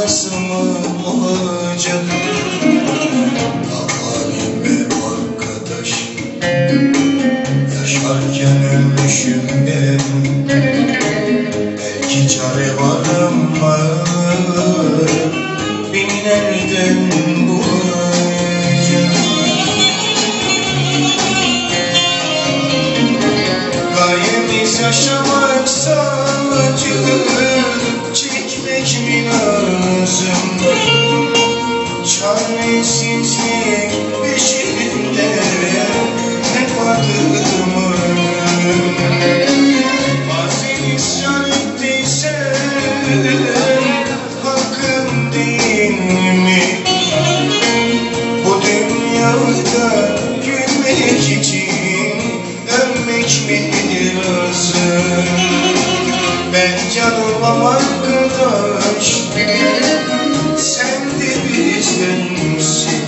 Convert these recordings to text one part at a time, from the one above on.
mı olacak Halime arkadaş. Yaşarken ölmüşüm ben Belki çare var. Ama Beni nereden bulacak Gayemiz yaşamaksa acı lazım? Ben yanılmam arkadaş Sen de bizdensin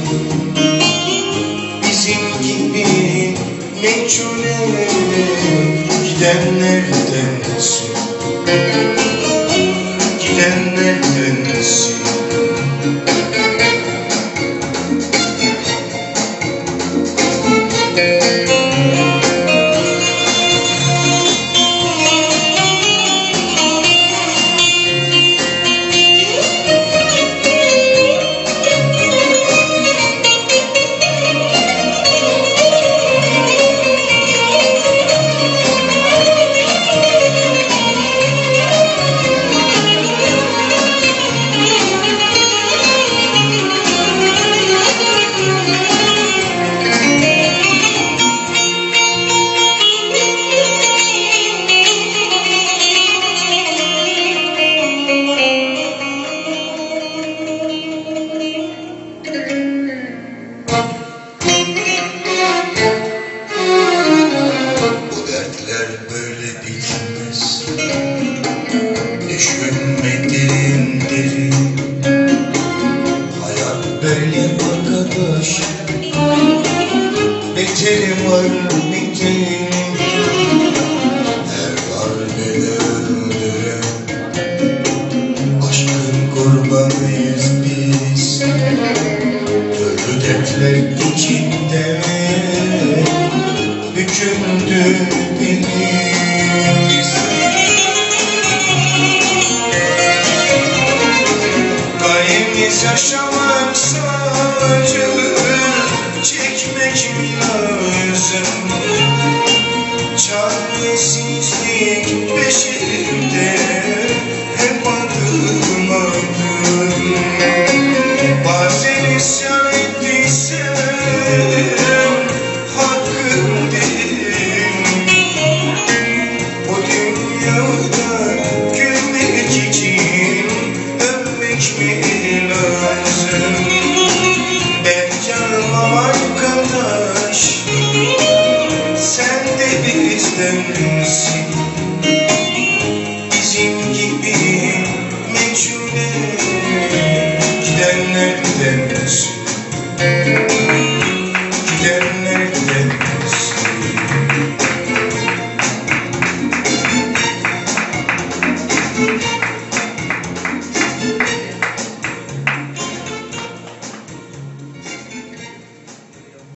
Bizim gibi meçhule gidenlerdensin Gidenlerdensin Bu Beterim var beterim Her kalbini öldüren Aşkın kurbanıyız biz. Türlü dertler sure